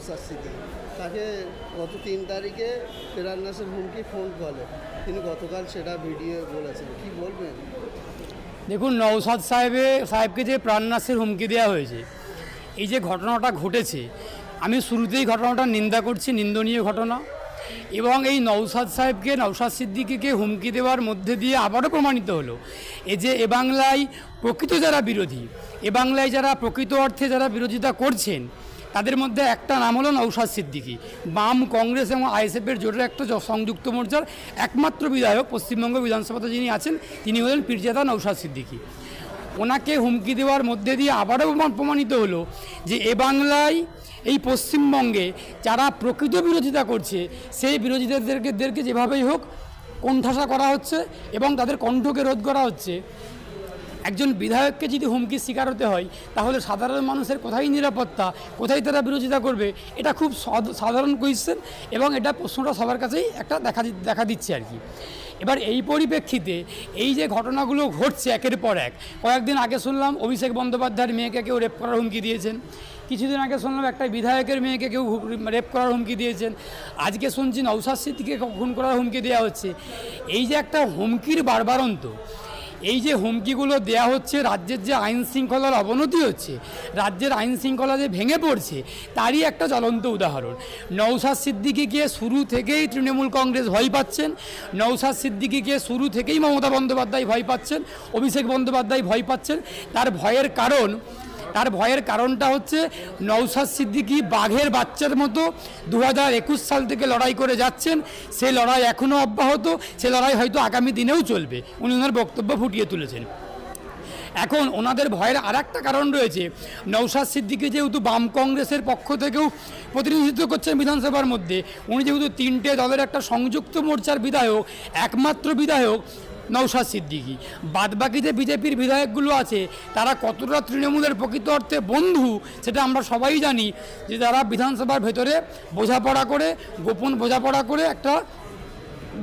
নৌসাদ সিদ্দিকি তাকে গত তিন তারিখে ফেরান্নাসের হুমকি ফোন কলে তিনি গতকাল সেটা ভিডিও বলেছেন কি বলবেন? দেখুন নওসাদ সাহেবে, সাহেবকে যে প্রাণনাশের হুমকি দেওয়া হয়েছে, এই যে ঘটনাটা ঘটেছে, আমি শুরুতেই ঘটনাটা নিন্দা করছি, নিন্দনীয় ঘটনা। এবং এই নওসাদ সাহেবকে নওসাদ সিদ্দিকিকে হুমকি দেওয়ার মধ্যে দিয়ে আবারও প্রমাণিত হলো, এই যে এ বাংলায় প্রকৃত যারা বিরোধী, এ বাংলায় যারা প্রকৃত অর্থে যারা বিরোধিতা করছেন তাদের মধ্যে একটা নাম হলো নৌসাদ সিদ্দিকী। বাম কংগ্রেস এবং আইএসএফের জোটের একটা সংযুক্ত মোর্চার একমাত্র বিধায়ক পশ্চিমবঙ্গ বিধানসভাতে যিনি আছেন, তিনি হলেন পীরজাদা নৌসাদ সিদ্দিকী। ওনাকে হুমকি দেওয়ার মধ্যে দিয়ে আবারও প্রমাণিত হলো যে এ বাংলায়, এই পশ্চিমবঙ্গে যারা প্রকৃত বিরোধিতা করছে, সেই বিরোধীদেরদেরকে যেভাবেই হোক কোণঠাসা করা হচ্ছে এবং তাদের কণ্ঠকে রোধ করা হচ্ছে। একজন বিধায়ককে যদি হুমকির শিকার হতে হয়, তাহলে সাধারণ মানুষের কোথায় নিরাপত্তা, কোথায় তারা বিরোধিতা করবে? এটা খুব সাধ- সাধারণ কোয়েশ্চেন এবং এটা প্রশ্নটা সবার কাছেই একটা দেখা দেখা দিচ্ছে আর কি। এবার এই পরিপ্রেক্ষিতে এই যে ঘটনাগুলো ঘটছে একের পর এক, কয়েকদিন আগে শুনলাম অভিষেক বন্দ্যোপাধ্যায়ের মেয়েকে কেউ রেপ করার হুমকি দিয়েছেন। কিছুদিন আগে শুনলাম একটা বিধায়কের মেয়েকে কেউ রেপ করার হুমকি দিয়েছেন। আজকে শুনছি নৌসাদ সিদ্দিকে খুন করার হুমকি দেওয়া হচ্ছে। এই যে একটা হুমকির বারবারন্ত এই যে হুমকিগুলো দেয়া হচ্ছে, রাজ্যের যে আইন শৃঙ্খলার অবনতি হচ্ছে, রাজ্যের আইন শৃঙ্খলা যে ভেঙে পড়ছে, তারই একটা জ্বলন্ত উদাহরণ। নৌসাদ সিদ্দিকিকে শুরু থেকেই তৃণমূল কংগ্রেস ভয় পাচ্ছেন নৌসাদ সিদ্দিকিকে শুরু থেকেই মমতা বন্দ্যোপাধ্যায় ভয় পাচ্ছেন, অভিষেক বন্দ্যোপাধ্যায় ভয় পাচ্ছেন। তার ভয়ের কারণ তার ভয়ের কারণটা হচ্ছে নৌসাদ সিদ্দিকি বাঘের বাচ্চার মতো দু একুশ সাল থেকে লড়াই করে যাচ্ছেন। সে লড়াই এখনও অব্যাহত। সে লড়াই হয়তো আগামী দিনেও চলবে। উনি ওনার বক্তব্য ফুটিয়ে তুলেছেন। এখন ওনাদের ভয়ের আর একটা কারণ রয়েছে। নৌসাদ সিদ্দিকি যেহেতু বাম কংগ্রেসের পক্ষ থেকেও প্রতিনিধিত্ব করছেন বিধানসভার মধ্যে, উনি যেহেতু তিনটে দলের একটা সংযুক্ত মোর্চার বিধায়ক, একমাত্র বিধায়ক নৌসাদ সিদ্দিকি। বাদবাকি যে বিজেপির বিধায়কগুলো আছে, তারা কতটা তৃণমূলের প্রকৃত অর্থে বন্ধু সেটা আমরা সবাই জানি যে তারা বিধানসভার ভেতরে বোঝাপড়া করে, গোপন বোঝাপড়া করে একটা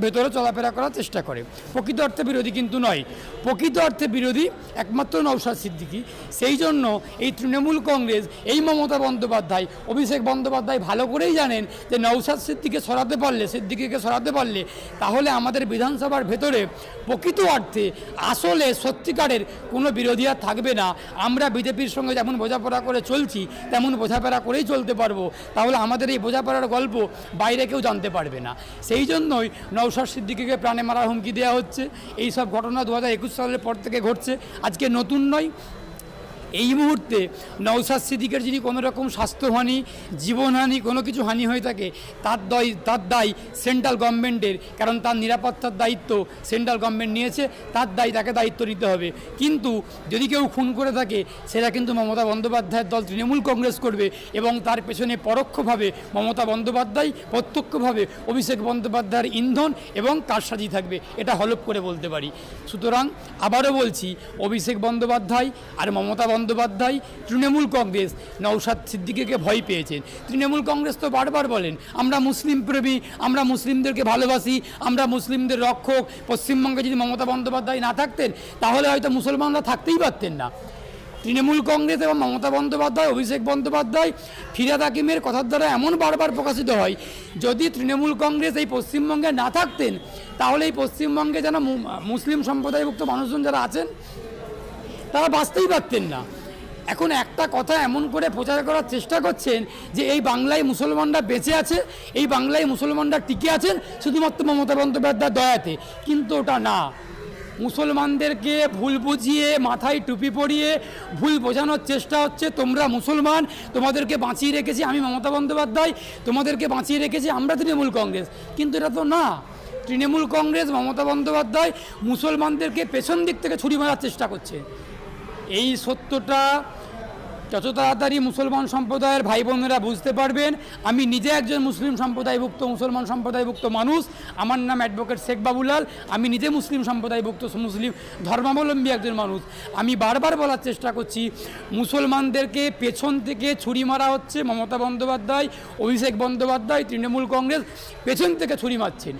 ভেতরে চলাফেরা করার চেষ্টা করে। প্রকৃত অর্থে বিরোধী কিন্তু নয়। প্রকৃত অর্থে বিরোধী একমাত্র নৌসাদ সিদ্দিকী। সেই জন্য এই তৃণমূল কংগ্রেস, এই মমতা বন্দ্যোপাধ্যায়, অভিষেক বন্দ্যোপাধ্যায় ভালো করেই জানেন যে নৌসাদ সিদ্দিকে সরাতে পারলে, সিদ্দিকিকে সরাতে পারলে তাহলে আমাদের বিধানসভার ভেতরে প্রকৃত অর্থে আসলে সত্যিকারের কোনো বিরোধী আর থাকবে না। আমরা বিজেপির সঙ্গে যেমন বোঝাপড়া করে চলছি, তেমন বোঝাপড়া করেই চলতে পারব। তাহলে আমাদের এই বোঝাপড়ার গল্প বাইরে কেউ জানতে পারবে না। সেই জন্যই নৌসাদ সিদ্দিকিকে প্রাণে মারার হুমকি দেওয়া হচ্ছে। এই সব ঘটনা দু হাজার একুশ সালের পর থেকে ঘটছে। আজকে নতুন নয় এই মুহূর্তে নৌসাদ সিদ্দিকের যদি কোনো রকম স্বাস্থ্যহানি জীবনহানি কোনো কিছু হানি হয়ে থাকে, তার দায় তার দায় সেন্ট্রাল গভর্নমেন্টের, কারণ তার নিরাপত্তার দায়িত্ব সেন্ট্রাল গভর্নমেন্ট নিয়েছে, তার দায় তাকে দায়িত্ব নিতে হবে। কিন্তু যদি কেউ খুন করে থাকে, সেটা কিন্তু মমতা বন্দ্যোপাধ্যায়ের দল তৃণমূল কংগ্রেস করবে এবং তার পেছনে পরোক্ষভাবে মমতা বন্দ্যোপাধ্যায়, প্রত্যক্ষভাবে অভিষেক বন্দ্যোপাধ্যায়ের ইন্ধন এবং কারসাজি থাকবে, এটা হলপ করে বলতে পারি। সুতরাং আবারও বলছি, অভিষেক বন্দ্যোপাধ্যায় আর মমতা বন্দ্যোপাধ্যায়, তৃণমূল কংগ্রেস। নৌসাদ সিদ্দিকিকে ভয় পেয়েছেন। তৃণমূল কংগ্রেস তো বারবার বলেন, আমরা মুসলিম প্রেমী, আমরা মুসলিমদেরকে ভালোবাসি, আমরা মুসলিমদের রক্ষক। পশ্চিমবঙ্গে যদি মমতা বন্দ্যোপাধ্যায় না থাকতেন, তাহলে হয়তো মুসলমানরা থাকতেই পারতেন না। তৃণমূল কংগ্রেস এবং মমতা বন্দ্যোপাধ্যায়, অভিষেক বন্দ্যোপাধ্যায়, ফিরাদ হাকিমের কথার দ্বারা এমন বারবার প্রকাশিত হয়, যদি তৃণমূল কংগ্রেস এই পশ্চিমবঙ্গে না থাকতেন, তাহলে এই পশ্চিমবঙ্গে যেন মুসলিম সম্প্রদায়ভুক্ত মানুষজন যারা আছেন তারা বাঁচতেই পারতেন না। এখন একটা কথা এমন করে প্রচার করার চেষ্টা করছেন যে এই বাংলায় মুসলমানরা বেঁচে আছে, এই বাংলায় মুসলমানরা টিকে আছেন শুধুমাত্র মমতা বন্দ্যোপাধ্যায়ের দয়াতে। কিন্তু ওটা না। মুসলমানদেরকে ভুল বুঝিয়ে, মাথায় টুপি পরিয়ে ভুল বোঝানোর চেষ্টা হচ্ছে। তোমরা মুসলমান, তোমাদেরকে বাঁচিয়ে রেখেছি আমি মমতা বন্দ্যোপাধ্যায়, তোমাদেরকে বাঁচিয়ে রেখেছি আমরা তৃণমূল কংগ্রেস। কিন্তু এটা তো না। তৃণমূল কংগ্রেস, মমতা বন্দ্যোপাধ্যায় মুসলমানদেরকে পেছন দিক থেকে ছুরি মারার চেষ্টা করছে। এই সত্যটা যত তাড়াতাড়ি মুসলমান সম্প্রদায়ের ভাই বোনেরা বুঝতে পারবেন, আমি নিজে একজন মুসলিম সম্প্রদায়ভুক্ত, মুসলমান সম্প্রদায়ভুক্ত মানুষ। আমার নাম অ্যাডভোকেট শেখ বাবুলাল। আমি নিজে মুসলিম সম্প্রদায়ভুক্ত, মুসলিম ধর্মাবলম্বী একজন মানুষ। আমি বারবার বলার চেষ্টা করছি, মুসলমানদেরকে পেছন থেকে ছুরি মারা হচ্ছে মমতা বন্দ্যোপাধ্যায়, অভিষেক বন্দ্যোপাধ্যায়, তৃণমূল কংগ্রেস পেছন থেকে ছুরি মারছেন।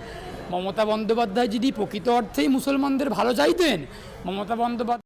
মমতা বন্দ্যোপাধ্যায় যদি প্রকৃত অর্থেই মুসলমানদের ভালো চাইতেন, মমতা বন্দ্যোপাধ্যায়